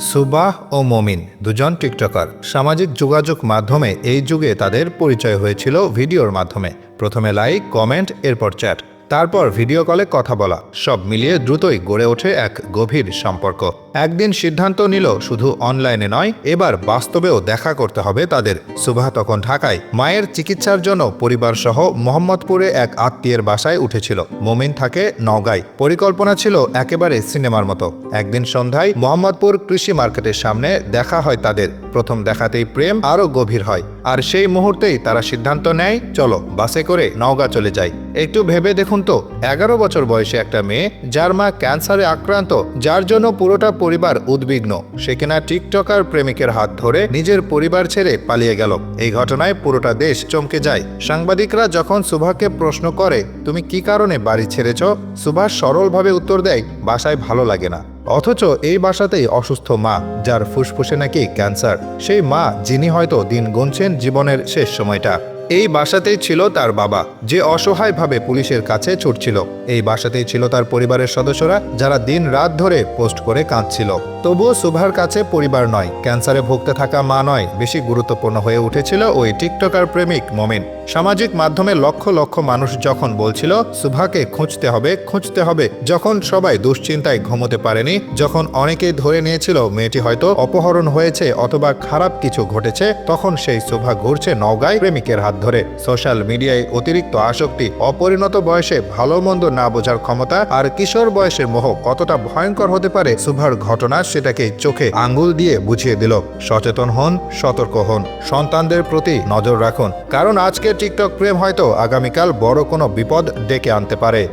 সুবাহ ও মমিন দুজন টিকটকার। সামাজিক যোগাযোগ মাধ্যমে এই যুগে তাদের পরিচয় হয়েছিল ভিডিওর মাধ্যমে। প্রথমে লাইক, কমেন্ট, এরপর চ্যাট। তারপর ভিডিও কলে কথা বলা, সব মিলিয়ে দ্রুতই গড়ে ওঠে এক গভীর সম্পর্ক। একদিন সিদ্ধান্ত নিল শুধু অনলাইনে নয়, এবার বাস্তবেও দেখা করতে হবে তাদের। সুবাহ তখন ঢাকায় মায়ের চিকিৎসার জন্য পরিবার সহ মোহাম্মদপুরে এক আত্মীয়ের বাসায় উঠেছিল। মোমিন থাকে নওগাঁয়। পরিকল্পনা ছিল একেবারে সিনেমার মতো। একদিন সন্ধ্যায় মোহাম্মদপুর কৃষি মার্কেটের সামনে দেখা হয় তাদের। প্রথম দেখাতেই প্রেম আরও গভীর হয়। আর সেই মুহূর্তেই তারা সিদ্ধান্ত নেয়, চলো বাসে করে নওগাঁ চলে যাই। একটু ভেবে দেখুন তো, এগারো বছর বয়সে একটা মেয়ে, যার মা ক্যান্সারে আক্রান্ত, যার জন্য পুরোটা পরিবার উদ্বিগ্ন। সে কিনা টিকটকার প্রেমিকের হাত ধরে নিজের পরিবার ছেড়ে পালিয়ে গেল। এই ঘটনায় পুরোটা দেশ চমকে যায়। সাংবাদিকরা যখন সুভাকে প্রশ্ন করে, তুমি কি কারণে বাড়ি ছেড়েছ? সুভাষ সরলভাবে উত্তর দেয়, বাসায় ভালো লাগে না। অথচ এই বাসাতেই অসুস্থ মা, যার ফুসফুসে নাকি ক্যান্সার। সেই মা, যিনি হয়তো দিন গুনছেন জীবনের শেষ সময়টা। এই বাসাতেই ছিল তার বাবা, যে অসহায়ভাবে পুলিশের কাছে ছুটছিল। এই বাসাতেই ছিল তার পরিবারের সদস্যরা, যারা দিন রাত ধরে পোস্ট করে কাঁদছিল। তবুও সুভার কাছে পরিবার নয়, ক্যান্সারে ভুগতে থাকা মা নয়, বেশি গুরুত্বপূর্ণ হয়ে উঠেছিল ওই টিকটকার প্রেমিক মোমেন। সামাজিক মাধ্যমে লক্ষ লক্ষ মানুষ যখন বলছিল, সুভাকে খুঁজতে হবে খুঁজতে হবে। যখন সবাই দুশ্চিন্তায় ঘুমোতে পারেনি, যখন অনেকেই ধরে নিয়েছিল, মেয়েটি হয়তো অপহরণ হয়েছে অথবা খারাপ কিছু ঘটেছে। তখন সেই সুভা ঘুরছে নওগাঁয় প্রেমিকের হাত ধরে। সোশ্যাল মিডিয়ায় অতিরিক্ত আসক্তি, অপরিণত বয়সে ভালো মন্দ না বোঝার ক্ষমতা আর কিশোর বয়সের মোহ কতটা ভয়ঙ্কর হতে পারে সুভার ঘটনা সেটাকে চোখে আঙ্গুল দিয়ে বুঝিয়ে দিল। সচেতন হন, সতর্ক হন, সন্তানদের প্রতি নজর রাখুন। কারণ আজকের টিকটক প্রেম হয়তো আগামীকাল বড় কোনো বিপদ ডেকে আনতে পারে।